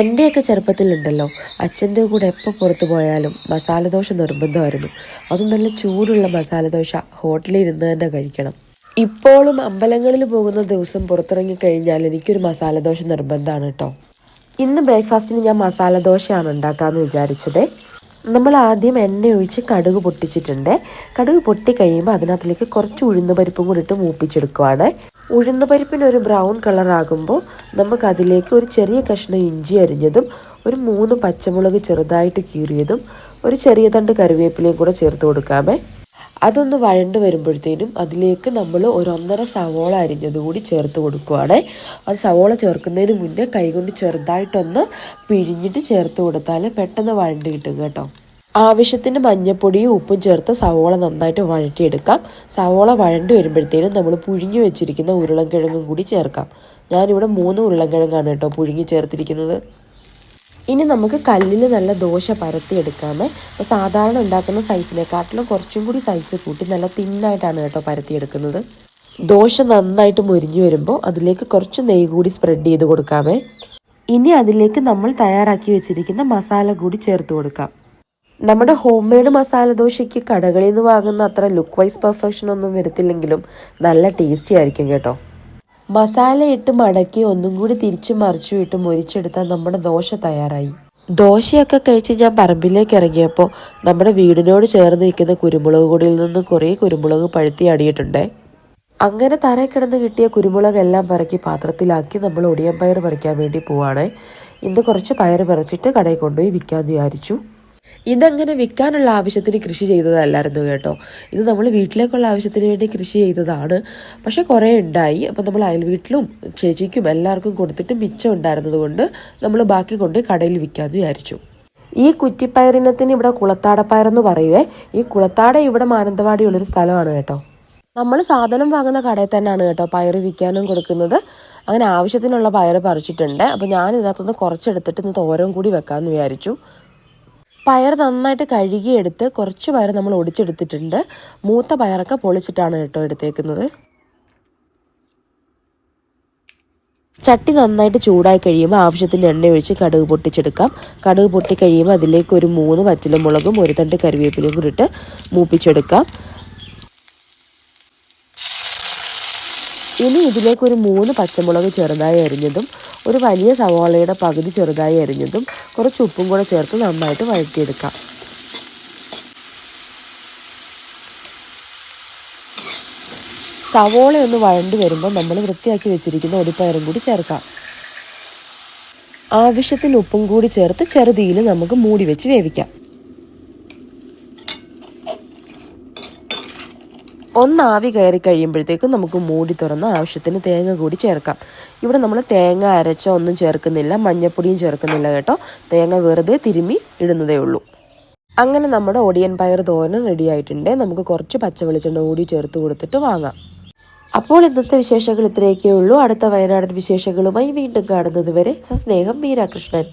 എന്റെയൊക്കെ ചെറുപ്പത്തിലുണ്ടല്ലോ. അച്ഛന്റെ കൂടെ എപ്പോൾ പുറത്തു പോയാലും മസാലദോശ നിർബന്ധമായിരുന്നു. അതും നല്ല ചൂടുള്ള മസാലദോശ ഹോട്ടലിൽ ഇരുന്ന് തന്നെ കഴിക്കണം. ഇപ്പോഴും അമ്പലങ്ങളിൽ പോകുന്ന ദിവസം പുറത്തിറങ്ങി കഴിഞ്ഞാൽ എനിക്കൊരു മസാലദോശ നിർബന്ധമാണ് കേട്ടോ. ഇന്ന് ബ്രേക്ക്ഫാസ്റ്റിന് ഞാൻ മസാലദോശയാണ് ഉണ്ടാക്കാമെന്ന് വിചാരിച്ചത്. നമ്മൾ ആദ്യം എണ്ണ ഒഴിച്ച് കടുക് പൊട്ടിച്ചിട്ടുണ്ട്. കടുക് പൊട്ടി കഴിയുമ്പോൾ അതിനകത്തിലേക്ക് കുറച്ച് ഉഴുന്ന് പരിപ്പും കൂടി ഇട്ട് മൂപ്പിച്ചെടുക്കുവാണ്. ഉഴുന്ന് പരിപ്പിന് ഒരു ബ്രൗൺ കളർ ആകുമ്പോൾ നമുക്ക് അതിലേക്ക് ഒരു ചെറിയ കഷ്ണം ഇഞ്ചി അരിഞ്ഞതും ഒരു മൂന്ന് പച്ചമുളക് ചെറുതായിട്ട് കീറിയതും ഒരു ചെറിയ തണ്ട് കറിവേപ്പിലയും കൂടെ ചേർത്ത് കൊടുക്കാമേ. അതൊന്ന് വഴണ്ട് വരുമ്പോഴത്തേനും അതിലേക്ക് നമ്മൾ ഒരു ഒന്നര സവോള അരിഞ്ഞത് കൂടി ചേർത്ത് കൊടുക്കുവാണ്. അത് സവോള ചേർക്കുന്നതിന് മുന്നേ കൈകൊണ്ട് ചെറുതായിട്ടൊന്ന് പിഴിഞ്ഞിട്ട് ചേർത്ത് കൊടുത്താൽ പെട്ടെന്ന് വഴണ്ട് കിട്ടും കേട്ടോ. ആവശ്യത്തിന് മഞ്ഞപ്പൊടിയും ഉപ്പും ചേർത്ത് സവോള നന്നായിട്ട് വഴറ്റിയെടുക്കാം. സവോള വഴണ്ടി വരുമ്പോഴത്തേനും നമ്മൾ പുഴുങ്ങി വെച്ചിരിക്കുന്ന ഉരുളൻകിഴങ്ങും കൂടി ചേർക്കാം. ഞാനിവിടെ മൂന്ന് ഉരുളൻകിഴങ്ങാണ് കേട്ടോ പുഴുങ്ങി ചേർത്തിരിക്കുന്നത്. ഇനി നമുക്ക് കല്ലിൽ നല്ല ദോശ പരത്തിയെടുക്കാമേ. അപ്പോൾ സാധാരണ ഉണ്ടാക്കുന്ന സൈസിനെക്കാട്ടിലും കുറച്ചും കൂടി സൈസ് കൂട്ടി നല്ല തിന്നായിട്ടാണ് കേട്ടോ പരത്തിയെടുക്കുന്നത്. ദോശ നന്നായിട്ട് മുരിഞ്ഞു വരുമ്പോൾ അതിലേക്ക് കുറച്ച് നെയ്യ് കൂടി സ്പ്രെഡ് ചെയ്ത് കൊടുക്കാമേ. ഇനി അതിലേക്ക് നമ്മൾ തയ്യാറാക്കി വെച്ചിരിക്കുന്ന മസാല കൂടി ചേർത്ത് കൊടുക്കാം. നമ്മുടെ ഹോം മെയ്ഡ് മസാല ദോശയ്ക്ക് കടകളിൽ നിന്ന് വാങ്ങുന്ന അത്ര ലുക്ക് വൈസ് പെർഫെക്ഷൻ ഒന്നും വരത്തില്ലെങ്കിലും നല്ല ടേസ്റ്റി ആയിരിക്കും കേട്ടോ. മസാല ഇട്ട് മടക്കി ഒന്നും കൂടി തിരിച്ചു മറിച്ചു ഇട്ട് മുരിച്ചെടുത്താൽ നമ്മുടെ ദോശ തയ്യാറായി. ദോശയൊക്കെ കഴിച്ച് ഞാൻ പറമ്പിലേക്ക് ഇറങ്ങിയപ്പോൾ നമ്മുടെ വീടിനോട് ചേർന്ന് നിൽക്കുന്ന കുരുമുളക് കൊടിയിൽ നിന്ന് കുറേ കുരുമുളക് പഴുത്തി അടിയിട്ടുണ്ടേ. അങ്ങനെ തറയിൽ കിടന്ന് കിട്ടിയ കുരുമുളക് എല്ലാം പറക്കി പാത്രത്തിലാക്കി നമ്മൾ ഒടിയൻ പയർ പറിക്കാൻ വേണ്ടി പോവാണ്. ഇന്ന് കുറച്ച് പയർ പറിച്ചിട്ട് കടയിൽ കൊണ്ടുപോയി വിൽക്കാമെന്ന് വിചാരിച്ചു. ഇതങ്ങനെ വിൽക്കാനുള്ള ആവശ്യത്തിന് കൃഷി ചെയ്തതല്ലായിരുന്നു കേട്ടോ. ഇത് നമ്മൾ വീട്ടിലേക്കുള്ള ആവശ്യത്തിന് വേണ്ടി കൃഷി ചെയ്തതാണ്. പക്ഷെ കുറേ ഉണ്ടായി. അപ്പം നമ്മൾ അയൽ വീട്ടിലും ചേച്ചിക്കും എല്ലാവർക്കും കൊടുത്തിട്ട് മിച്ചം ഉണ്ടായിരുന്നതുകൊണ്ട് നമ്മൾ ബാക്കി കൊണ്ട് കടയിൽ വിൽക്കാമെന്ന് വിചാരിച്ചു. ഈ കുറ്റിപ്പയറിനത്തിന് ഇവിടെ കുളത്താടപ്പയറെന്ന് പറയുവേ. ഈ കുളത്താട ഇവിടെ മാനന്തവാടിയുള്ളൊരു സ്ഥലമാണ് കേട്ടോ. നമ്മൾ സാധനം വാങ്ങുന്ന കടയിൽ തന്നെയാണ് കേട്ടോ പയർ വിൽക്കാനും കൊടുക്കുന്നത്. അങ്ങനെ ആവശ്യത്തിനുള്ള പയർ പറിച്ചിട്ടുണ്ട്. അപ്പോൾ ഞാൻ ഇതിനകത്തുനിന്ന് കുറച്ചെടുത്തിട്ട് ഇന്ന് തോരവും കൂടി വെക്കാമെന്ന് വിചാരിച്ചു. പയർ നന്നായിട്ട് കഴുകിയെടുത്ത് കുറച്ച് പയർ നമ്മൾ ഒടിച്ചെടുത്തിട്ടുണ്ട്. മൂത്ത പയറൊക്കെ പൊളിച്ചിട്ടാണ് കേട്ടോ എടുത്തേക്കുന്നത്. ചട്ടി നന്നായിട്ട് ചൂടായി കഴിയുമ്പോൾ ആവശ്യത്തിന് എണ്ണ ഒഴിച്ച് കടുക് പൊട്ടിച്ചെടുക്കാം. കടുക് പൊട്ടി കഴിയുമ്പോൾ അതിലേക്ക് ഒരു മൂന്ന് വറ്റലുമുളകും ഒരു തണ്ട് കറിവേപ്പിലയും കൂടി ഇട്ട് മൂപ്പിച്ചെടുക്കാം. ഇനി ഇതിലേക്ക് ഒരു മൂന്ന് പച്ചമുളക് ചെറുതായി അരിഞ്ഞതും ഒരു വലിയ സവാളയുടെ പകുതി ചെറുതായി അരിഞ്ഞതും കുറച്ച് ഉപ്പും കൂടെ ചേർത്ത് നന്നായിട്ട് വഴറ്റിയെടുക്കാം. സവോള ഒന്ന് വഴണ്ടി വരുമ്പോൾ നമ്മൾ വൃത്തിയാക്കി വെച്ചിരിക്കുന്ന ഒടിപ്പയറും കൂടി ചേർക്കാം. ആവശ്യത്തിന് ഉപ്പും കൂടി ചേർത്ത് ചെറുതീയിൽ നമുക്ക് മൂടി വെച്ച് വേവിക്കാം. ഒന്ന് ആവി കയറി കഴിയുമ്പോഴത്തേക്കും നമുക്ക് മൂടി തുറന്ന് ആവശ്യത്തിന് തേങ്ങ കൂടി ചേർക്കാം. ഇവിടെ നമ്മൾ തേങ്ങ അരച്ച ഒന്നും ചേർക്കുന്നില്ല മഞ്ഞപ്പൊടിയും ചേർക്കുന്നില്ല കേട്ടോ. തേങ്ങ വെറുതെ തിരുമ്മി ഇടുന്നതേ ഉള്ളൂ. അങ്ങനെ നമ്മുടെ ഒടിയൻ പയർ തോരൻ റെഡി ആയിട്ടുണ്ട്. നമുക്ക് കുറച്ച് പച്ച വെളിച്ചെണ്ണ കൂടി ചേർത്ത് കൊടുത്തിട്ട് വാങ്ങാം. അപ്പോൾ ഇന്നത്തെ വിശേഷങ്ങൾ ഇത്രയൊക്കെ ഉള്ളൂ. അടുത്ത വയനാടൻ വിശേഷങ്ങളുമായി വീണ്ടും കാണുന്നത് വരെ സസ്നേഹം മീരാകൃഷ്ണൻ